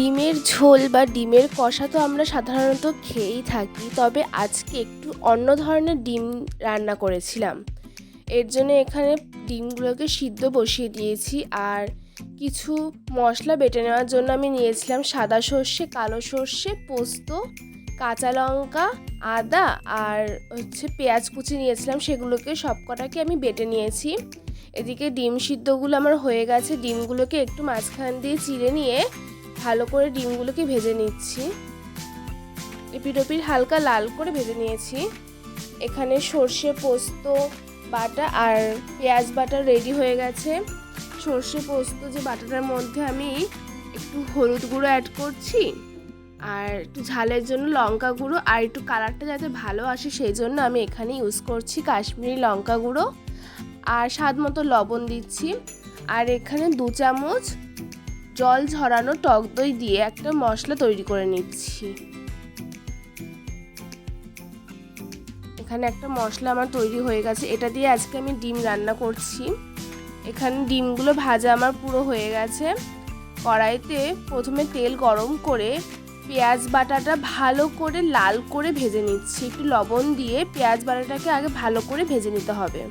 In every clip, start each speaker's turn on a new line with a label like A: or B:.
A: ডিমের ঝোল বা ডিমের কষা তো আমরা সাধারণত খেয়েই থাকি, তবে আজকে একটু অন্য ধরনের ডিম রান্না করেছিলাম। এর জন্য এখানে ডিমগুলোকে সিদ্ধ বসিয়ে দিয়েছি আর কিছু মশলা বেটে নেওয়ার জন্য আমি নিয়েছিলাম সাদা সর্ষে, কালো সর্ষে, পোস্ত, কাঁচা লঙ্কা, আদা আর হচ্ছে পেঁয়াজ কুচি নিয়েছিলাম, সেগুলোকে সবকটাকে আমি বেটে নিয়েছি। এদিকে ডিম সিদ্ধগুলো আমার হয়ে গেছে, ডিমগুলোকে একটু মাঝখান দিয়ে চিড়ে নিয়ে ভালো করে ডিমগুলোকে ভেজে নিচ্ছি। এপিটোপির হালকা লাল করে ভেজে নিয়েছি। এখানে সর্ষে পোস্ত, বাটা আর পেঁয়াজ বাটা রেডি হয়ে গেছে। সর্ষে পোস্ত যে বাটাটার মধ্যে আমি একটু হলুদ গুঁড়ো অ্যাড করছি আর একটু ঝালের জন্য লঙ্কা গুঁড়ো আর একটু কালারটা যাতে ভালো আসে সেই জন্য আমি এখানে ইউজ করছি কাশ্মীরি লঙ্কা গুঁড়ো। আর স্বাদ মতো লবণ দিচ্ছি। আর এখানে দু চামচ জল ঝরানো টক দই দিয়ে একটা মশলা তৈরি করে নিচ্ছি। এখানে একটা মশলা আমার তৈরি হয়ে গেছে। এটা দিয়ে আজকে আমি ডিম রান্না করছি। এখানে ডিমগুলো ভাজা আমার পুরো হয়ে গেছে। কড়াইতে প্রথমে তেল গরম করে পেঁয়াজ বাটাটা ভালো করে লাল করে ভেজে নিচ্ছি। একটু লবণ দিয়ে পেঁয়াজ বাটাটাকে আগে ভালো করে ভেজে নিতে হবে।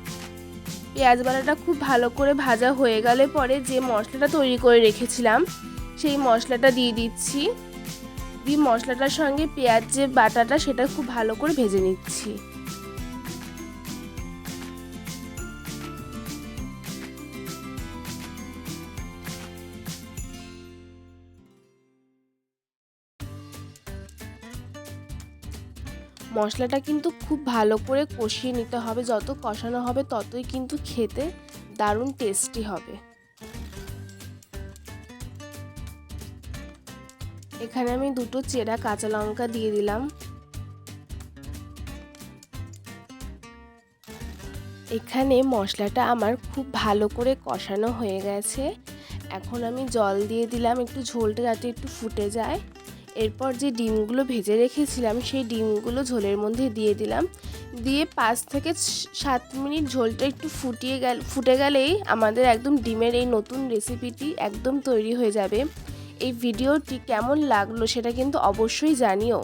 A: পেঁয়াজ বাটাটা খুব ভালো করে ভাজা হয়ে গেলে পরে যে মশলাটা তৈরি করে রেখেছিলাম, সেই মশলাটা দিয়ে দিচ্ছি। দিয়ে মশলাটার সঙ্গে পেঁয়াজ যে বাটাটা, সেটা খুব ভালো করে ভেজে নিচ্ছি। মশলাটা কিন্তু খুব ভালো করে কষিয়ে নিতে হবে। যত কষানো হবে ততই কিন্তু খেতে দারুণ টেস্টি হবে। এখানে আমি দুটো চেরা কাঁচা লঙ্কা দিয়ে দিলাম। এখানে মশলাটা আমার খুব ভালো করে কষানো হয়ে গেছে। এখন আমি জল দিয়ে দিলাম। একটু ঝোলটা যাতে একটু ফুটে যায়। এরপর যে ডিমগুলো ভেজে রেখেছিলাম, সেই ডিমগুলো ঝোলের মধ্যে দিয়ে দিলাম। দিয়ে পাঁচ থেকে সাত মিনিট ঝোলটা একটু ফুটিয়ে গেল, ফুটে গেলেই আমাদের একদম ডিমের এই নতুন রেসিপিটি একদম তৈরি হয়ে যাবে। এই ভিডিওটি কেমন লাগল সেটা কিন্তু অবশ্যই জানিও।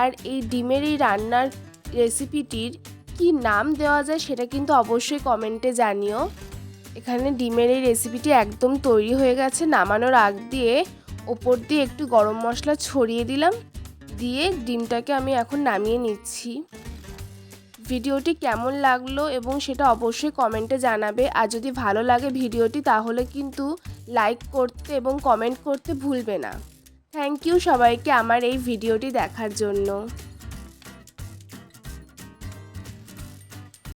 A: আর এই ডিমের এই রান্নার রেসিপিটির কি নাম দেওয়া যায় সেটা কিন্তু অবশ্যই কমেন্টে জানিও। এখানে ডিমের এই রেসিপিটি একদম তৈরি হয়ে গেছে, নামানোর আগ দিয়ে ওপর দিয়ে একটু গরম মশলা ছড়িয়ে দিলাম। দিয়ে ডিমটাকে আমি এখন নামিয়ে নিচ্ছি। ভিডিওটি কেমন লাগল এবং সেটা অবশ্যই কমেন্টে জানাবে। আর যদি ভালো লাগে ভিডিওটি, তাহলে কিন্তু লাইক করতে এবং কমেন্ট করতে ভুলবে না। থ্যাংক ইউ সবাইকে আমার এই ভিডিওটি দেখার জন্য।